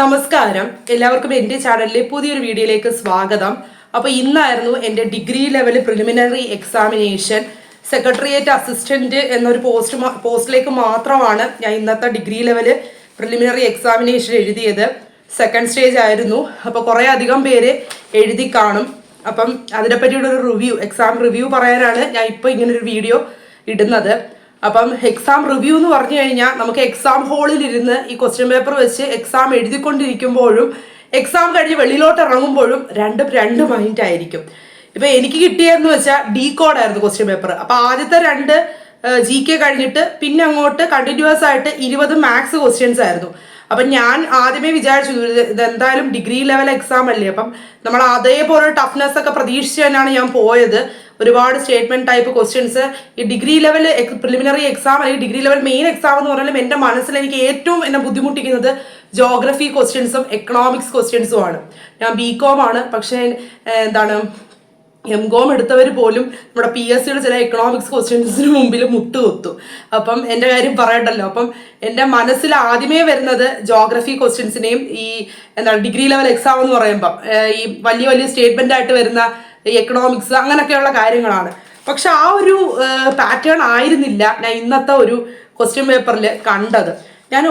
നമസ്കാരം. എല്ലാവർക്കും എന്റെ ചാനലിലെ പുതിയൊരു വീഡിയോയിലേക്ക് സ്വാഗതം. അപ്പോൾ ഇന്നായിരുന്നു എന്റെ degree level preliminary examination. Secretariat assistant എന്നൊരു പോസ്റ്റ് പോസ്റ്റിലേക്ക് മാത്രമാണ് ഞാൻ ഇന്നത്തെ ഡിഗ്രി ലെവൽ പ്രിലിമിനറി എക്സാമിനേഷൻ എഴുതിയത്. സെക്കൻഡ് സ്റ്റേജ് ആയിരുന്നു. അപ്പോൾ കുറേ അധികം പേര് എഴുതി കാണും. അപ്പം അതിനെപ്പറ്റിയുള്ള ഒരു റിവ്യൂ എക്സാം റിവ്യൂ പറയാനാണ് ഞാൻ ഇപ്പോൾ ഇങ്ങനൊരു വീഡിയോ ഇടുന്നത്. അപ്പം എക്സാം റിവ്യൂ എന്ന് പറഞ്ഞു കഴിഞ്ഞാൽ നമുക്ക് എക്സാം ഹാളിൽ ഇരുന്ന് ഈ ക്വസ്റ്റ്യൻ പേപ്പർ വെച്ച് എക്സാം എഴുതിക്കൊണ്ടിരിക്കുമ്പോഴും എക്സാം കഴിഞ്ഞ് വെളിയിലോട്ട് ഇറങ്ങുമ്പോഴും രണ്ടും രണ്ട് മൈൻഡ് ആയിരിക്കും. ഇപ്പൊ എനിക്ക് കിട്ടിയതെന്ന് വെച്ചാൽ ഡി കോഡായിരുന്നു ക്വസ്റ്റ്യൻ പേപ്പർ അപ്പൊ ആദ്യത്തെ രണ്ട് ജി കെ കഴിഞ്ഞിട്ട് പിന്നെ അങ്ങോട്ട് കണ്ടിന്യൂസ് ആയിട്ട് ഇരുപത് മാത്സ് ക്വസ്റ്റ്യൻസ് ആയിരുന്നു. അപ്പം ഞാൻ ആദ്യമേ വിചാരിച്ചു ഇത് ഇതെന്തായാലും ഡിഗ്രി ലെവൽ എക്സാം അല്ലേ. അപ്പം നമ്മൾ അതേപോലെ ടഫ്നെസ് ഒക്കെ പ്രതീക്ഷിച്ച് തന്നെയാണ് ഞാൻ പോയത്. ഒരുപാട് സ്റ്റേറ്റ്മെന്റ് ടൈപ്പ് ക്വസ്റ്റ്യൻസ് ഈ ഡിഗ്രി ലെവൽ പ്രിലിമിനറി എക്സാം അല്ലെങ്കിൽ ഡിഗ്രി ലെവൽ മെയിൻ എക്സാം എന്ന് പറഞ്ഞാലും എന്റെ മനസ്സിൽ എനിക്ക് ഏറ്റവും എന്നെ ബുദ്ധിമുട്ടിക്കുന്നത് ജോഗ്രഫി ക്വസ്റ്റ്യൻസും എക്കണോമിക്സ് ക്വസ്റ്റ്യൻസും ആണ്. ഞാൻ ബി കോം ആണ്. പക്ഷേ എന്താണ് എം കോം എടുത്തവർ പോലും നമ്മുടെ പി എസ് സിയുടെ ചില എക്കണോമിക്സ് ക്വസ്റ്റ്യൻസിന് മുമ്പിൽ മുട്ടുകൊത്തു അപ്പം എന്റെ കാര്യം പറയണ്ടല്ലോ. അപ്പം എന്റെ മനസ്സിൽ ആദ്യമേ വരുന്നത് ജോഗ്രഫി ക്വസ്റ്റ്യൻസിനെയും ഈ എന്താണ് ഡിഗ്രി ലെവൽ എക്സാം എന്ന് പറയുമ്പോൾ ഈ വലിയ വലിയ സ്റ്റേറ്റ്മെന്റ് ആയിട്ട് വരുന്ന എക്കണോമിക്സ് അങ്ങനെയൊക്കെയുള്ള കാര്യങ്ങളാണ്. പക്ഷെ ആ ഒരു പാറ്റേൺ ആയിരുന്നില്ല ഞാൻ ഇന്നത്തെ ഒരു ക്വസ്റ്റ്യൻ പേപ്പറിൽ കണ്ടത്. ഞാൻ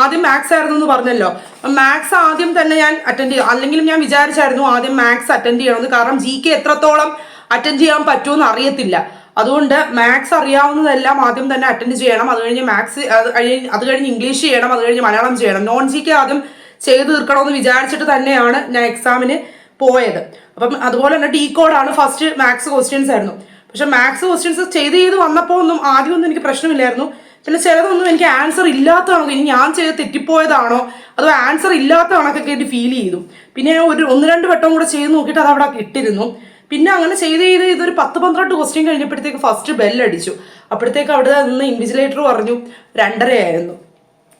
ആദ്യം മാത്സ് ആയിരുന്നു എന്ന് പറഞ്ഞല്ലോ മാത്സ് ആദ്യം തന്നെ ഞാൻ അറ്റൻഡ് ചെയ്യും അല്ലെങ്കിലും ഞാൻ വിചാരിച്ചായിരുന്നു ആദ്യം മാത്സ് അറ്റൻഡ് ചെയ്യണമെന്ന്. കാരണം ജി കെ എത്രത്തോളം അറ്റൻഡ് ചെയ്യാൻ പറ്റുമെന്ന് അറിയത്തില്ല. അതുകൊണ്ട് മാത്സ് അറിയാവുന്നതെല്ലാം ആദ്യം തന്നെ അറ്റൻഡ് ചെയ്യണം. അത് കഴിഞ്ഞ് മാത്സ് അത് കഴിഞ്ഞ് അത് കഴിഞ്ഞ് ഇംഗ്ലീഷ് ചെയ്യണം. അത് കഴിഞ്ഞ് മലയാളം ചെയ്യണം. നോൺ ജി കെ ആദ്യം ചെയ്ത് തീർക്കണമെന്ന് വിചാരിച്ചിട്ട് തന്നെയാണ് ഞാൻ എക്സാമിന് പോയത്. അപ്പം അതുപോലെ തന്നെ ഡീ കോഡാണ് ഫസ്റ്റ് മാത്സ് ക്വസ്റ്റ്യൻസ് ആയിരുന്നു. പക്ഷെ മാത്സ് ക്വസ്റ്റ്യൻസ് ചെയ്ത് ചെയ്ത് വന്നപ്പോൾ ഒന്നും ആദ്യമൊന്നും എനിക്ക് പ്രശ്നമില്ലായിരുന്നു. പിന്നെ ചിലതൊന്നും എനിക്ക് ആൻസർ ഇല്ലാത്തതാണോ? ഇനി ഞാൻ ചെയ്ത് തെറ്റിപ്പോയതാണോ? അതോ ആൻസർ ഇല്ലാത്ത കണക്കൊക്കെ ഫീൽ ചെയ്തു. പിന്നെ ഒരു ഒന്ന് രണ്ട് വട്ടം കൂടെ ചെയ്ത് നോക്കിയിട്ട് അത് അവിടെ ഇട്ടിരുന്നു. പിന്നെ അങ്ങനെ ചെയ്ത് ചെയ്ത് ഇതൊരു പത്ത് പന്ത്രണ്ട് ക്വസ്റ്റ്യൻ കഴിഞ്ഞപ്പോഴത്തേക്ക് ഫസ്റ്റ് ബെല്ലടിച്ചു അപ്പോഴത്തേക്ക് അവിടെ നിന്ന് ഇൻവിജിലേറ്റർ പറഞ്ഞു രണ്ടരയായിരുന്നു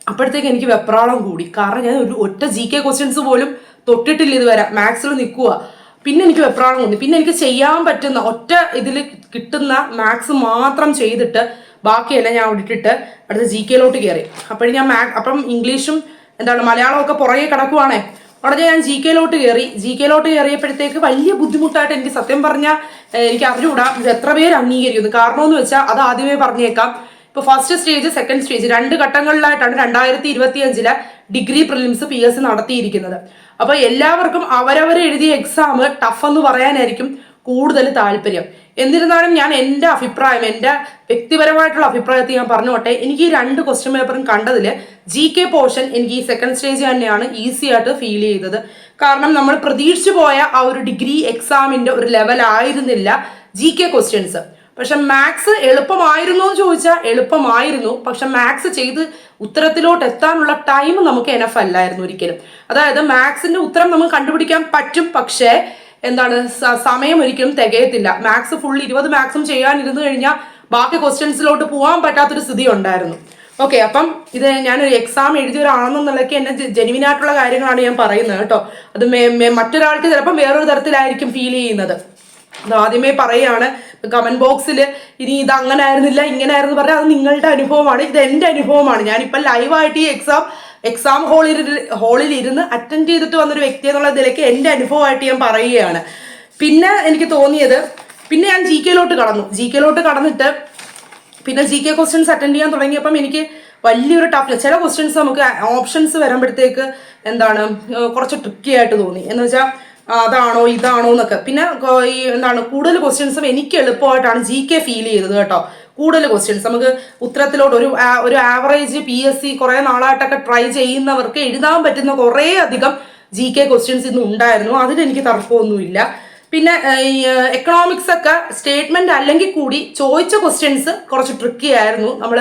അപ്പോഴത്തേക്ക് എനിക്ക് വെപ്രാളം കൂടി. കാരണം ഞാൻ ഒരു ഒറ്റ ജി കെ ക്വസ്റ്റ്യൻസ് പോലും തൊട്ടിട്ടില്ല ഇതുവരെ. മാത്സിൽ നിൽക്കുക പിന്നെ എനിക്ക് വെപ്രാളം തോന്നി പിന്നെ എനിക്ക് ചെയ്യാൻ പറ്റുന്ന ഒറ്റ ഇതിൽ കിട്ടുന്ന മാത്സ് മാത്രം ചെയ്തിട്ട് ബാക്കിയെല്ലാം ഞാൻ ഇട്ടിട്ട് അടുത്ത ജി കെയിലോട്ട് കയറി അപ്പോഴും ഞാൻ മാ അപ്പം ഇംഗ്ലീഷും എന്താണ് മലയാളം ഒക്കെ പുറകെ കിടക്കുവാണേ. ഉടനെ ഞാൻ ജി കെയിലോട്ട് കയറി ജി കെയിലോട്ട് കയറിയപ്പോഴത്തേക്ക് വലിയ ബുദ്ധിമുട്ടായിട്ട് എനിക്ക് സത്യം പറഞ്ഞാൽ എനിക്ക് അറിഞ്ഞുകൂടാ. ഇത് എത്ര പേര് അംഗീകരിക്കുന്നു? കാരണമെന്ന് വെച്ചാൽ അത് ആദ്യമേ പറഞ്ഞേക്കാം. ഇപ്പൊ ഫസ്റ്റ് സ്റ്റേജ് സെക്കൻഡ് സ്റ്റേജ് രണ്ട് ഘട്ടങ്ങളിലായിട്ടാണ് രണ്ടായിരത്തി ഇരുപത്തി അഞ്ചിലെ degree prelims P S C നടത്തിയിരിക്കുന്നത്. അപ്പൊ എല്ലാവർക്കും അവരവർ എഴുതിയ എക്സാം ടഫ് എന്ന് പറയാനായിരിക്കും കൂടുതൽ താല്പര്യം. എന്നിരുന്നാലും ഞാൻ എന്റെ അഭിപ്രായം എന്റെ വ്യക്തിപരമായിട്ടുള്ള അഭിപ്രായത്തിൽ ഞാൻ പറഞ്ഞോട്ടെ. എനിക്ക് ഈ രണ്ട് ക്വസ്റ്റ്യൻ പേപ്പറും കണ്ടതിൽ ജി കെ പോർഷൻ എനിക്ക് ഈ സെക്കൻഡ് സ്റ്റേജ് തന്നെയാണ് ഈസി ആയിട്ട് ഫീൽ ചെയ്തത്. കാരണം നമ്മൾ പ്രതീക്ഷിച്ചു പോയ ആ ഒരു ഡിഗ്രി എക്സാമിന്റെ ഒരു ലെവൽ ആയിരുന്നില്ല ജി കെ ക്വസ്റ്റ്യൻസ് പക്ഷെ മാത്സ് എളുപ്പമായിരുന്നു എന്ന് ചോദിച്ചാൽ എളുപ്പമായിരുന്നു. പക്ഷെ മാത്സ് ചെയ്ത് ഉത്തരത്തിലോട്ട് എത്താനുള്ള ടൈം നമുക്ക് എനഫ് അല്ലായിരുന്നു ഒരിക്കലും. അതായത് മാത്സിന്റെ ഉത്തരം നമുക്ക് കണ്ടുപിടിക്കാൻ പറ്റും പക്ഷേ എന്താണ് സമയം ഒരിക്കലും തികയത്തില്ല. മാത്സ് ഫുൾ ഇരുപത് മാത്സും ചെയ്യാനിരുന്നു കഴിഞ്ഞാൽ ബാക്കി ക്വസ്റ്റ്യൻസിലോട്ട് പോകാൻ പറ്റാത്തൊരു സ്ഥിതി ഉണ്ടായിരുന്നു. ഓക്കെ അപ്പം ഇത് ഞാനൊരു എക്സാം എഴുതിയ ഒരാളെന്നുള്ളതൊക്കെ എന്നെ ജെനുവിൻ ആയിട്ടുള്ള കാര്യങ്ങളാണ് ഞാൻ പറയുന്നത് കേട്ടോ. അത് മറ്റൊരാൾക്ക് ചിലപ്പം വേറൊരു തരത്തിലായിരിക്കും ഫീൽ ചെയ്യുന്നത്. ആദ്യമേ പറയാണ് കമന്റ് ബോക്സിൽ ഇനി ഇത് അങ്ങനെ ആയിരുന്നില്ല ഇങ്ങനെ ആയിരുന്നു പറഞ്ഞാൽ അത് നിങ്ങളുടെ അനുഭവമാണ് ഇത് എന്റെ അനുഭവമാണ്. ഞാനിപ്പോൾ ലൈവായിട്ട് ഈ എക്സാം എക്സാം ഹാളിൽ ഹാളിൽ ഇരുന്ന് അറ്റൻഡ് ചെയ്തിട്ട് വന്നൊരു വ്യക്തി എന്നുള്ള നിലയ്ക്ക് എന്റെ അനുഭവമായിട്ട് ഞാൻ പറയുകയാണ്. പിന്നെ എനിക്ക് തോന്നിയത് പിന്നെ ഞാൻ ജി കെയിലോട്ട് കടന്നു. ജി കെയിലോട്ട് കടന്നിട്ട് പിന്നെ ജി കെ ക്വസ്റ്റ്യൻസ് അറ്റൻഡ് ചെയ്യാൻ തുടങ്ങിയപ്പം എനിക്ക് വലിയൊരു ടഫ് ചില ക്വസ്റ്റ്യൻസ് നമുക്ക് ഓപ്ഷൻസ് വരുമ്പോഴത്തേക്ക് എന്താണ് കുറച്ച് ട്രിക്കി ആയിട്ട് തോന്നി. എന്ന് വെച്ചാൽ അതാണോ ഇതാണോ എന്നൊക്കെ. പിന്നെ ഈ എന്താണ് കൂടുതൽ ക്വസ്റ്റ്യൻസും എനിക്ക് എളുപ്പമായിട്ടാണ് ജി കെ ഫീൽ ചെയ്തത് കേട്ടോ. കൂടുതൽ ക്വസ്റ്റ്യൻസ് നമുക്ക് ഉത്തരത്തിലോട്ട് ഒരു ഒരു ആവറേജ് പി എസ് സി കുറേ നാളായിട്ടൊക്കെ ട്രൈ ചെയ്യുന്നവർക്ക് എഴുതാൻ പറ്റുന്ന കുറേ അധികം ജി കെ ക്വസ്റ്റ്യൻസ് ഇന്ന് ഉണ്ടായിരുന്നു. അതിലെനിക്ക് തർക്കമൊന്നുമില്ല. പിന്നെ ഈ എക്കണോമിക്സ് ഒക്കെ സ്റ്റേറ്റ്മെന്റ് അല്ലെങ്കിൽ കൂടി ചോദിച്ച ക്വസ്റ്റ്യൻസ് കുറച്ച് ട്രിക്കി ആയിരുന്നു. നമ്മൾ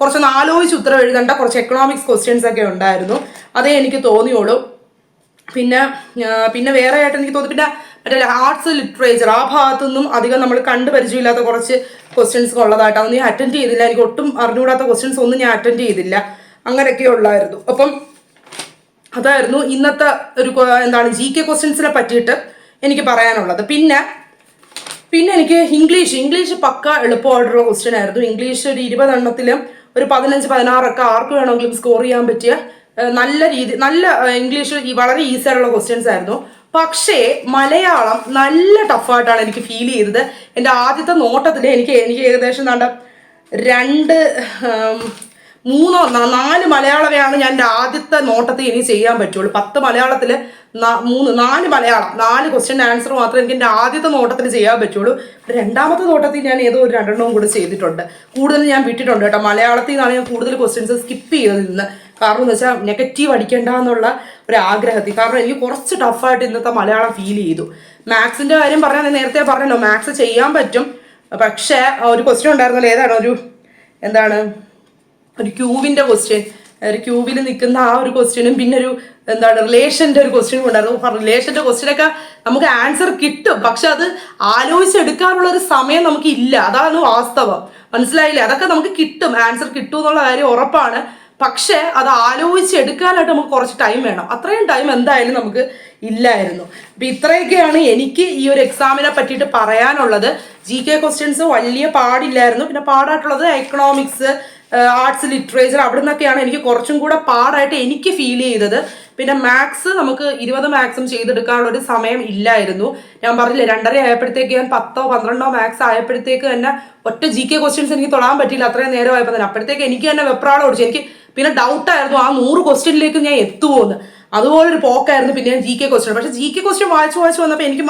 കുറച്ചൊന്ന് ആലോചിച്ച് ഉത്തരം എഴുതേണ്ട കുറച്ച് എക്കണോമിക്സ് ക്വസ്റ്റ്യൻസ് ഒക്കെ ഉണ്ടായിരുന്നു. അതേ എനിക്ക് തോന്നിയുള്ളൂ പിന്നെ പിന്നെ വേറെ ആയിട്ട് എനിക്ക് തോന്നി പിന്നെ മറ്റേ ആർട്സ് ലിറ്ററേച്ചർ ആ ഭാഗത്തൊന്നും അധികം നമ്മൾ കണ്ടു പരിചയമില്ലാത്ത കുറച്ച് ക്വസ്റ്റ്യൻസ് ഉള്ളതായിട്ട് അതൊന്നും ഞാൻ അറ്റൻഡ് ചെയ്തില്ല. എനിക്ക് ഒട്ടും അറിഞ്ഞുകൂടാത്ത ക്വസ്റ്റ്യൻസ് ഒന്നും ഞാൻ അറ്റൻഡ് ചെയ്തില്ല. അങ്ങനെയൊക്കെ ഉള്ളായിരുന്നു. അപ്പം അതായിരുന്നു ഇന്നത്തെ ഒരു എന്താണ് ജി കെ ക്വസ്റ്റ്യൻസിനെ പറ്റിയിട്ട് എനിക്ക് പറയാനുള്ളത്. പിന്നെ പിന്നെ എനിക്ക് ഇംഗ്ലീഷ് ഇംഗ്ലീഷ് പക്ക എളുപ്പമായിട്ടുള്ള ക്വസ്റ്റ്യൻ ആയിരുന്നു. ഇംഗ്ലീഷ് ഒരു ഇരുപതെണ്ണത്തിലും ഒരു പതിനഞ്ച് പതിനാറൊക്കെ ആർക്ക് വേണമെങ്കിലും സ്കോർ ചെയ്യാൻ പറ്റിയ നല്ല രീതി നല്ല ഇംഗ്ലീഷ് വളരെ ഈസി ആയിട്ടുള്ള ക്വസ്റ്റ്യൻസ് ആയിരുന്നു. പക്ഷേ മലയാളം നല്ല ടഫായിട്ടാണ് എനിക്ക് ഫീൽ ചെയ്തത്. എന്റെ ആദ്യത്തെ നോട്ടത്തിൽ എനിക്ക് എനിക്ക് ഏകദേശം നല്ല രണ്ട് മൂന്നോ നാല് മലയാളമേയാണ് ഞാൻ എന്റെ ആദ്യത്തെ നോട്ടത്തിൽ ഇനി ചെയ്യാൻ പറ്റുള്ളൂ. പത്ത് മലയാളത്തിൽ മൂന്ന് നാല് മലയാളം നാല് ക്വസ്റ്റ്യൻ ആൻസർ മാത്രമേ എനിക്ക് എന്റെ ആദ്യത്തെ നോട്ടത്തിൽ ചെയ്യാൻ പറ്റുള്ളൂ. രണ്ടാമത്തെ നോട്ടത്തിൽ ഞാൻ ഏതോ ഒരു രണ്ടെണ്ണവും കൂടി ചെയ്തിട്ടുണ്ട്. കൂടുതൽ ഞാൻ വിട്ടിട്ടുണ്ട് കേട്ടോ. മലയാളത്തിൽ നിന്നാണ് ഞാൻ കൂടുതൽ ക്വസ്റ്റ്യൻസ് സ്കിപ്പ് ചെയ്തത് ഇന്ന് കാരണം എന്ന് വെച്ചാൽ നെഗറ്റീവ് അടിക്കേണ്ട എന്നുള്ള ഒരു ആഗ്രഹത്തിൽ കാരണം എനിക്ക് കുറച്ച് ടഫായിട്ട് ഇന്നത്തെ മലയാളം ഫീൽ ചെയ്തു. മാത്സിന്റെ കാര്യം പറഞ്ഞാൽ ഞാൻ നേരത്തെ പറഞ്ഞല്ലോ മാത്സ് ചെയ്യാൻ പറ്റും. പക്ഷേ ഒരു ക്വസ്റ്റ്യൻ ഉണ്ടായിരുന്നല്ലോ ഏതാണ്? ഒരു എന്താണ്? ഒരു ക്യൂവിന്റെ ക്വസ്റ്റ്യൻ ഒരു ക്യൂവിൽ നിൽക്കുന്ന ആ ഒരു ക്വസ്റ്റ്യനും പിന്നെ ഒരു എന്താണ് റിലേഷന്റെ ഒരു ക്വസ്റ്റ്യനും ഉണ്ടായിരുന്നു. റിലേഷന്റെ ക്വസ്റ്റ്യനൊക്കെ നമുക്ക് ആൻസർ കിട്ടും. പക്ഷെ അത് ആലോചിച്ചെടുക്കാനുള്ള ഒരു സമയം നമുക്ക് ഇല്ല. അതാണ് വാസ്തവം. മനസ്സിലായില്ലേ? അതൊക്കെ നമുക്ക് കിട്ടും. ആൻസർ കിട്ടും എന്നുള്ള കാര്യം ഉറപ്പാണ്. പക്ഷേ അത് ആലോചിച്ചെടുക്കാനായിട്ട് നമുക്ക് കുറച്ച് ടൈം വേണം. അത്രയും ടൈം എന്തായാലും നമുക്ക് ഇല്ലായിരുന്നു. അപ്പൊ ഇത്രയൊക്കെയാണ് എനിക്ക് ഈ ഒരു എക്സാമിനെ പറ്റിയിട്ട് പറയാനുള്ളത്. ജി കെ ക്വസ്റ്റ്യൻസ് വലിയ പാടില്ലായിരുന്നു. പിന്നെ പാടായിട്ടുള്ളത് എക്കണോമിക്സ് ആർട്സ് ലിറ്ററേച്ചർ അവിടെ നിന്നൊക്കെയാണ് എനിക്ക് കുറച്ചും കൂടെ പാടായിട്ട് എനിക്ക് ഫീൽ ചെയ്തത്. പിന്നെ മാത്സ് നമുക്ക് ഇരുപത് മാത്സും ചെയ്തെടുക്കാനുള്ള ഒരു സമയം ഇല്ലായിരുന്നു. ഞാൻ പറഞ്ഞില്ലേ രണ്ടര ആയപ്പോഴത്തേക്ക് ഞാൻ പത്തോ പന്ത്രണ്ടോ മാത്സ് ആയപ്പോഴത്തേക്ക് തന്നെ ഒറ്റ ജി കെ ക്വസ്റ്റ്യൻസ് എനിക്ക് തൊടാൻ പറ്റിയില്ല അത്രയും നേരം ആയപ്പോൾ തന്നെ. അപ്പോഴത്തേക്ക് എനിക്ക് തന്നെ വെപ്രാളം ഓടിച്ചു. എനിക്ക് പിന്നെ ഡൗട്ടായിരുന്നു ആ നൂറ് ക്വസ്റ്റ്യനിലേക്ക് ഞാൻ എത്തുമോന്ന് അതുപോലൊരു പോക്കായിരുന്നു പിന്നെ ഞാൻ ജി കെ ക്വസ്റ്റ്യൻ പക്ഷേ ജി കെ ക്വസ്റ്റ്യൻ വായിച്ച് വായിച്ച് വന്നപ്പോൾ എനിക്ക്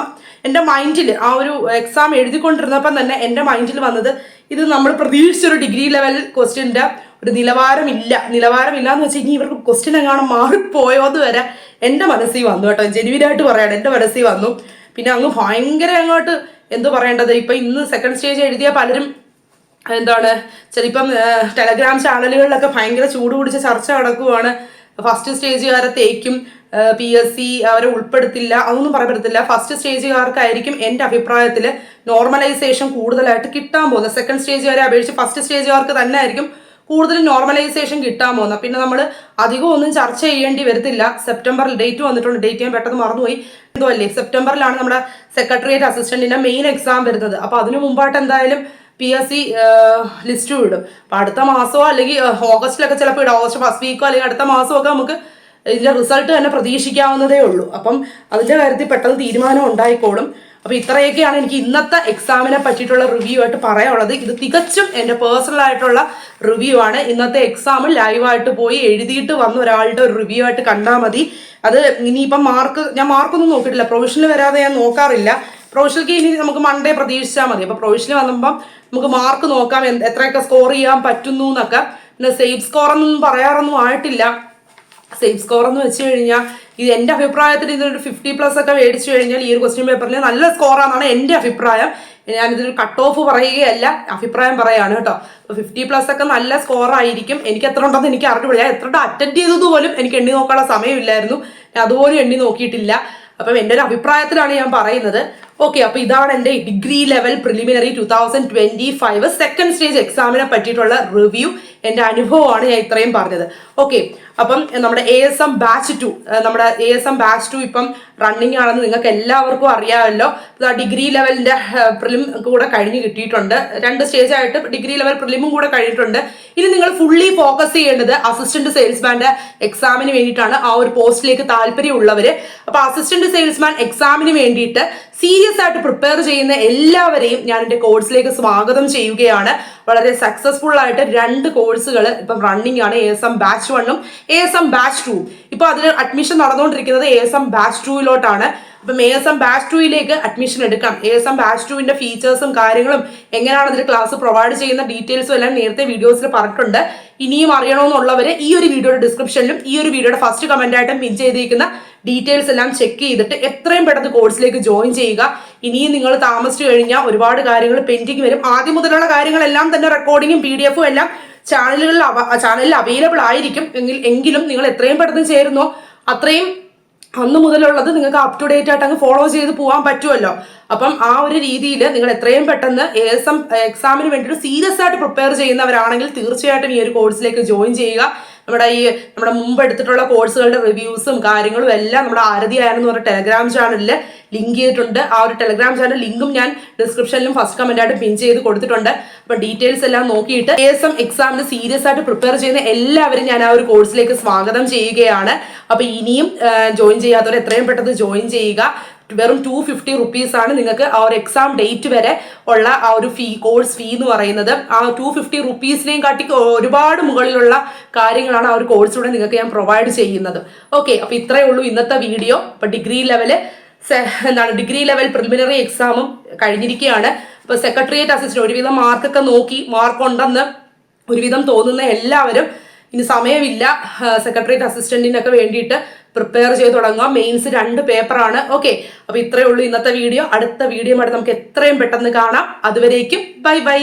എന്റെ മൈൻഡിൽ ആ ഒരു എക്സാം എഴുതിക്കൊണ്ടിരുന്നപ്പം തന്നെ എന്റെ മൈൻഡിൽ വന്നത് ഇത് നമ്മൾ പ്രതീക്ഷിച്ചൊരു ഡിഗ്രി ലെവൽ ക്വസ്റ്റ്യന്റെ ഒരു നിലവാരമില്ല. നിലവാരമില്ല എന്ന് വെച്ചാൽ ഇനി ഇവർക്ക് ക്വസ്റ്റ്യൻ എങ്ങാനും മാറിപ്പോയോ എന്ന് വരെ എന്റെ മനസ്സിൽ വന്നു കേട്ടോ. ജെനുവിനായിട്ട് പറയാണ് എന്റെ മനസ്സിൽ വന്നു. പിന്നെ അങ്ങ് ഭയങ്കര അങ്ങോട്ട് എന്ത് പറയേണ്ടത്? ഇപ്പം ഇന്ന് സെക്കൻഡ് സ്റ്റേജ് എഴുതിയ പലരും എന്താണ്? ചിലപ്പം ടെലഗ്രാം ചാനലുകളിലൊക്കെ ഭയങ്കര ചൂട് പിടിച്ച ചർച്ച നടക്കുവാണ്. ഫസ്റ്റ് സ്റ്റേജുകാരെ തേക്കും പി എസ് സി അവരെ ഉൾപ്പെടുത്തില്ല അതൊന്നും പറയപ്പെടുത്തില്ല ഫസ്റ്റ് സ്റ്റേജുകാർക്കായിരിക്കും എന്റെ അഭിപ്രായത്തിൽ നോർമലൈസേഷൻ കൂടുതലായിട്ട് കിട്ടാൻ പോകുന്നത്. സെക്കൻഡ് സ്റ്റേജുകാരെ അപേക്ഷിച്ച് ഫസ്റ്റ് സ്റ്റേജുകാർക്ക് തന്നെ ആയിരിക്കും കൂടുതൽ നോർമലൈസേഷൻ കിട്ടാൻ പോകുന്നത്. പിന്നെ നമ്മൾ അധികം ഒന്നും ചർച്ച ചെയ്യേണ്ടി വരത്തില്ല. സെപ്റ്റംബറിൽ ഡേറ്റ് വന്നിട്ടുണ്ട്. ഡേറ്റ് ഞാൻ പെട്ടെന്ന് മറന്നുപോയി. എന്തോ അല്ലേ സെപ്റ്റംബറിലാണ് നമ്മുടെ സെക്രട്ടേറിയറ്റ് അസിസ്റ്റന്റിന്റെ മെയിൻ എക്സാം വരുന്നത്. അപ്പോൾ അതിനു മുമ്പായിട്ട് എന്തായാലും പി എസ് സി ലിസ്റ്റ് വിടും അപ്പം അടുത്ത മാസമോ അല്ലെങ്കിൽ ഓഗസ്റ്റിലൊക്കെ ചിലപ്പോൾ ഇടും. ഓഗസ്റ്റ് ഫസ്റ്റ് വീക്കോ അല്ലെങ്കിൽ അടുത്ത മാസമോ ഒക്കെ നമുക്ക് ഇതിന്റെ റിസൾട്ട് തന്നെ പ്രതീക്ഷിക്കാവുന്നതേ ഉള്ളൂ. അപ്പം അതിന്റെ കാര്യത്തിൽ പെട്ടെന്ന് തീരുമാനം ഉണ്ടായിക്കോളും. അപ്പൊ ഇത്രയൊക്കെയാണ് എനിക്ക് ഇന്നത്തെ എക്സാമിനെ പറ്റിയിട്ടുള്ള റിവ്യൂ ആയിട്ട് പറയാനുള്ളത്. ഇത് തികച്ചും എന്റെ പേഴ്സണൽ ആയിട്ടുള്ള റിവ്യൂ ആണ്. ഇന്നത്തെ എക്സാം ലൈവായിട്ട് പോയി എഴുതിയിട്ട് വന്ന ഒരാളുടെ ഒരു റിവ്യൂ ആയിട്ട് കണ്ടാൽ മതി. അത് ഇനിയിപ്പം മാർക്ക് ഞാൻ മാർക്കൊന്നും നോക്കിയിട്ടില്ല. പ്രൊവിഷനിൽ വരാതെ ഞാൻ നോക്കാറില്ല. പ്രൊവിഷനിലേക്ക് ഇനി നമുക്ക് മൺഡേ പ്രതീക്ഷിച്ചാൽ മതി. അപ്പൊ പ്രൊവിഷനിൽ വന്നപ്പം നമുക്ക് മാർക്ക് നോക്കാം എത്രയൊക്കെ സ്കോർ ചെയ്യാൻ പറ്റുന്നു എന്നൊക്കെ. പിന്നെ സേഫ് സ്കോർ ഒന്നും പറയാറൊന്നും ആയിട്ടില്ല. സേഫ് സ്കോർ എന്ന് വെച്ച് കഴിഞ്ഞാൽ ഇത് എന്റെ അഭിപ്രായത്തിൽ ഇതൊരു ഫിഫ്റ്റി പ്ലസ് ഒക്കെ മേടിച്ചു കഴിഞ്ഞാൽ ഈ ഒരു ക്വസ്റ്റ്യൻ പേപ്പറിൽ നല്ല സ്കോറാണെന്നാണ് എന്റെ അഭിപ്രായം. ഞാനിതൊരു കട്ട് ഓഫ് പറയുകയല്ല അഭിപ്രായം പറയാണ് കേട്ടോ. അപ്പോൾ ഫിഫ്റ്റി പ്ലസ് ഒക്കെ നല്ല സ്കോർ ആയിരിക്കും. എനിക്ക് എത്ര ഉണ്ടെന്ന് എനിക്ക് അറിഞ്ഞില്ല എത്ര അറ്റൻഡ് ചെയ്തത് പോലും എനിക്ക് എണ്ണി നോക്കാനുള്ള സമയമില്ലായിരുന്നു. ഞാൻ അതുപോലും എണ്ണി നോക്കിയിട്ടില്ല. അപ്പം എന്റെ ഒരു അഭിപ്രായത്തിലാണ് ഞാൻ പറയുന്നത്. ഓക്കെ അപ്പോൾ ഇതാണ് എന്റെ degree level preliminary two thousand twenty five second stage എക്സാമിനെ പറ്റിയിട്ടുള്ള റിവ്യൂ എന്റെ അനുഭവമാണ് ഞാൻ ഇത്രയും പറഞ്ഞത്. ഓക്കെ അപ്പം നമ്മുടെ A S M batch two നമ്മുടെ A S M batch two ഇപ്പം റണ്ണിങ് ആണെന്ന് നിങ്ങൾക്ക് എല്ലാവർക്കും അറിയാമല്ലോ. ഡിഗ്രി ലെവലിന്റെ പ്രിലിം കൂടെ കഴിഞ്ഞ് കിട്ടിയിട്ടുണ്ട്. രണ്ട് സ്റ്റേജ് ആയിട്ട് ഡിഗ്രി ലെവൽ പ്രിലിമും കൂടെ കഴിഞ്ഞിട്ടുണ്ട്. ഇനി നിങ്ങൾ ഫുള്ളി ഫോക്കസ് ചെയ്യേണ്ടത് അസിസ്റ്റന്റ് സെയിൽസ്മാന്റെ എക്സാമിന് വേണ്ടിയിട്ടാണ് ആ ഒരു പോസ്റ്റിലേക്ക് താല്പര്യമുള്ളവർ അപ്പോൾ അസിസ്റ്റന്റ് സെയിൽസ്മാൻ എക്സാമിന് വേണ്ടിയിട്ട് സീരിയസ് ആയിട്ട് പ്രിപ്പയർ ചെയ്യുന്ന എല്ലാവരെയും ഞാൻ എന്റെ കോഴ്സിലേക്ക് സ്വാഗതം ചെയ്യുകയാണ്. വളരെ സക്സസ്ഫുൾ ആയിട്ട് രണ്ട് കോഴ്സുകൾ ഇപ്പം റണ്ണിങ് ആണ് എ എസ് എം ബാച്ച് വണ്ണും A S M batch two ഇപ്പൊ അതിന് അഡ്മിഷൻ നടന്നുകൊണ്ടിരിക്കുന്നത് എ എസ് എം ബാച്ച് ടൂയിലോട്ടാണ് അപ്പം എ എസ് എം ബാച്ച് ടൂയിലേക്ക് അഡ്മിഷൻ എടുക്കാം. എ എസ് എം ബാച്ച് ടുവിന്റെ ഫീച്ചേഴ്സും കാര്യങ്ങളും എങ്ങനെയാണ് അതിൽ ക്ലാസ് പ്രൊവൈഡ് ചെയ്യുന്ന ഡീറ്റെയിൽസും എല്ലാം നേരത്തെ വീഡിയോസിൽ പറഞ്ഞിട്ടുണ്ട്. ഇനിയും അറിയണമെന്നുള്ളവർ ഈ ഒരു വീഡിയോയുടെ ഡിസ്ക്രിപ്ഷനിലും ഈ ഒരു വീഡിയോയുടെ ഫസ്റ്റ് കമന്റ് ആയിട്ടും പിൻ ചെയ്തിരിക്കുന്ന ഡീറ്റെയിൽസ് എല്ലാം ചെക്ക് ചെയ്തിട്ട് എത്രയും പെട്ടെന്ന് കോഴ്സിലേക്ക് ജോയിൻ ചെയ്യുക. ഇനിയും നിങ്ങൾ താമസിച്ചു കഴിഞ്ഞാൽ ഒരുപാട് കാര്യങ്ങൾ പെൻഡിങ് വരും. ആദ്യം മുതലുള്ള കാര്യങ്ങളെല്ലാം തന്നെ റെക്കോർഡിങ്ങും പി ഡി എഫും എല്ലാം ചാനലുകളിൽ ചാനലിൽ അവൈലബിൾ ആയിരിക്കും. എങ്കിൽ എങ്കിലും നിങ്ങൾ എത്രയും പെട്ടെന്ന് ചേരുന്നോ. അത്രയും അന്ന് മുതലുള്ളത് നിങ്ങൾക്ക് അപ് ടു ഡേറ്റ് ആയിട്ട് അങ്ങ് ഫോളോ ചെയ്ത് പോകാൻ പറ്റുമല്ലോ. അപ്പം ആ ഒരു രീതിയിൽ നിങ്ങൾ എത്രയും പെട്ടെന്ന് എ എസ് എം എക്സാമിന് വേണ്ടിയിട്ട് സീരിയസ് ആയിട്ട് പ്രിപ്പയർ ചെയ്യുന്നവരാണെങ്കിൽ തീർച്ചയായിട്ടും ഈ ഒരു കോഴ്സിലേക്ക് ജോയിൻ ചെയ്യുക. നമ്മുടെ ഈ നമ്മുടെ മുമ്പ് എടുത്തിട്ടുള്ള കോഴ്സുകളുടെ റിവ്യൂസും കാര്യങ്ങളും എല്ലാം നമ്മുടെ ആരതി ആയെന്ന് പറഞ്ഞ ടെലഗ്രാം ചാനലിൽ ലിങ്ക് ചെയ്തിട്ടുണ്ട്. ആ ഒരു ടെലഗ്രാം ചാനൽ ലിങ്കും ഞാൻ ഡിസ്ക്രിപ്ഷനിലും ഫസ്റ്റ് കമന്റ് ആയിട്ട് പിൻ ചെയ്ത് കൊടുത്തിട്ടുണ്ട്. അപ്പൊ ഡീറ്റെയിൽസ് എല്ലാം നോക്കിയിട്ട് എ എസ് എം എക്സാമിന് സീരിയസ് ആയിട്ട് പ്രിപ്പയർ ചെയ്യുന്ന എല്ലാവരും ഞാൻ ആ ഒരു കോഴ്സിലേക്ക് സ്വാഗതം ചെയ്യുകയാണ്. അപ്പൊ ഇനിയും ജോയിൻ ചെയ്യാത്തവർ എത്രയും പെട്ടെന്ന് ജോയിൻ ചെയ്യുക. വെറും ടു ഫിഫ്റ്റി റുപ്പീസ് ആണ് നിങ്ങൾക്ക് ആ ഒരു എക്സാം ഡേറ്റ് വരെ ഉള്ള ആ ഒരു ഫീ കോഴ്സ് ഫീ എന്ന് പറയുന്നത്. ആ ടു ഫിഫ്റ്റി റുപ്പീസിനെയും കാട്ടി ഒരുപാട് മുകളിലുള്ള കാര്യങ്ങളാണ് ആ ഒരു കോഴ്സിലൂടെ നിങ്ങൾക്ക് ഞാൻ പ്രൊവൈഡ് ചെയ്യുന്നത്. ഓക്കെ അപ്പൊ ഇത്രയേ ഉള്ളൂ ഇന്നത്തെ വീഡിയോ അപ്പൊ ഡിഗ്രി ലെവൽ എന്താണ് ഡിഗ്രി ലെവൽ പ്രിലിമിനറി എക്സാമും കഴിഞ്ഞിരിക്കുകയാണ്. ഇപ്പൊ സെക്രട്ടേറിയറ്റ് അസിസ്റ്റന്റ് ഒരുവിധം മാർക്കൊക്കെ നോക്കി മാർക്ക് ഉണ്ടെന്ന് ഒരുവിധം തോന്നുന്ന എല്ലാവരും ഇനി സമയമില്ല സെക്രട്ടേറിയറ്റ് അസിസ്റ്റന്റിനൊക്കെ വേണ്ടിയിട്ട് പ്രിപ്പയർ ചെയ്ത് തുടങ്ങുക. മെയിൻസ് രണ്ട് പേപ്പറാണ് ഓക്കെ അപ്പൊ ഇത്രയേ ഉള്ളൂ ഇന്നത്തെ വീഡിയോ അടുത്ത വീഡിയോ നമുക്ക് എത്രയും പെട്ടെന്ന് കാണാം. അതുവരേക്കും ബൈ ബൈ